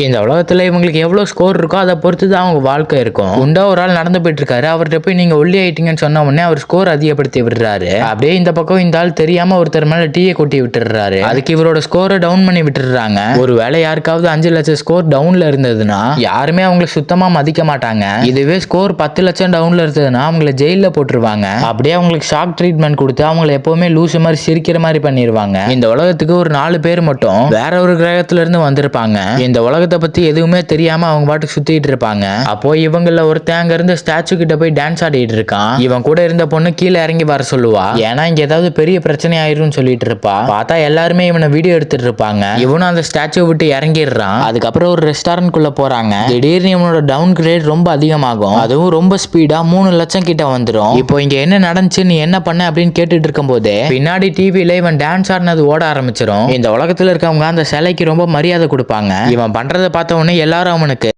இந்த உலகத்துல இவங்களுக்கு எவ்வளவு ஸ்கோர் இருக்கோ அதை பொறுத்து தான் அவங்க வாழ்க்கை இருக்கும். குண்டா ஒரு ஆள் நடந்து போயிட்டு இருக்காரு அவர்கிட்ட போய் நீங்க ஒல்லி ஆயிட்டீங்கன்னு சொன்ன உடனே அவர் ஸ்கோர் அதிகப்படுத்தி விடுறாரு அப்படியே இந்த பக்கம் இந்த ஆள் தெரியாம ஒருத்தர் மேல டீயை கொட்டி விட்டுறாரு. அதுக்கு இவரோட ஸ்கோரை டவுன் பண்ணி விட்டுறாங்க. ஒருவேளை யாருக்காவது அஞ்சு லட்சம் ஸ்கோர் டவுன்ல இருந்ததுன்னா யாருமே அவங்கள சுத்தமா மதிக்க மாட்டாங்க. இதுவே ஸ்கோர் பத்து லட்சம் டவுன்ல இருந்ததுன்னா அவங்கள ஜெயில போட்டுருவாங்க. அப்படியே அவங்களுக்கு ஷாக் ட்ரீட்மெண்ட் கொடுத்து அவங்கள எப்பவுமே லூசு மாதிரி சிரிக்கிற மாதிரி பண்ணிடுவாங்க இந்த உலகத்துக்கு ஒரு நாலு பேர் மட்டும் வேற ஒரு கிரகத்துல இருந்து வந்திருப்பாங்க. இந்த உலகத்தை பத்தி எதுவுமே தெரியாம அவங்க பாட்டுக்கு சுத்திட்டு இருப்பாங்க. அப்போ இவங்கள ஒருத்தன் அங்கேருந்து ஸ்டாச்சு கிட்ட போய் டான்ஸ் ஆடிட்டு இருக்கான். இவன் கூட இருந்த பொண்ணு கீழே இறங்கி வர சொல்லுவா. ஏன்னா இங்க ஏதாவது பெரிய பிரச்சனை ஆயிரும்னு சொல்லிட்டு இருப்பா. பார்த்தா எல்லாருமே இவனை வீடியோ எடுத்துட்டு இருப்பாங்க. இவனும் அந்த ஸ்டாச்சு விட்டு இறங்கிடுறான். அதுக்கப்புறம் ஒரு ரெஸ்டாரண்ட் குள்ள போறாங்க. திடீர்னு இவனோட டவுன் கிரேட் ரொம்ப அதிகமாகும். அதுவும் ரொம்ப ஸ்பீடா மூணு லட்சம் கிட்ட வந்துடும் இப்போ இங்க என்ன நடந்துச்சு நீ என்ன பண்ண அப்படின்னு கேட்டுட்டு இருக்கும்போது பின்னாடி டிவியில இவன் டான்ஸ் ஆடினது ஓட ஆரம்பிச்சிடும் இந்த உலகத்துல இருக்கவங்க அந்த சிலைக்கு ரொம்ப மரியாதை கொடுப்பாங்க. இவன் பண்றதை பார்த்த உடனே எல்லாரும் அவனுக்கு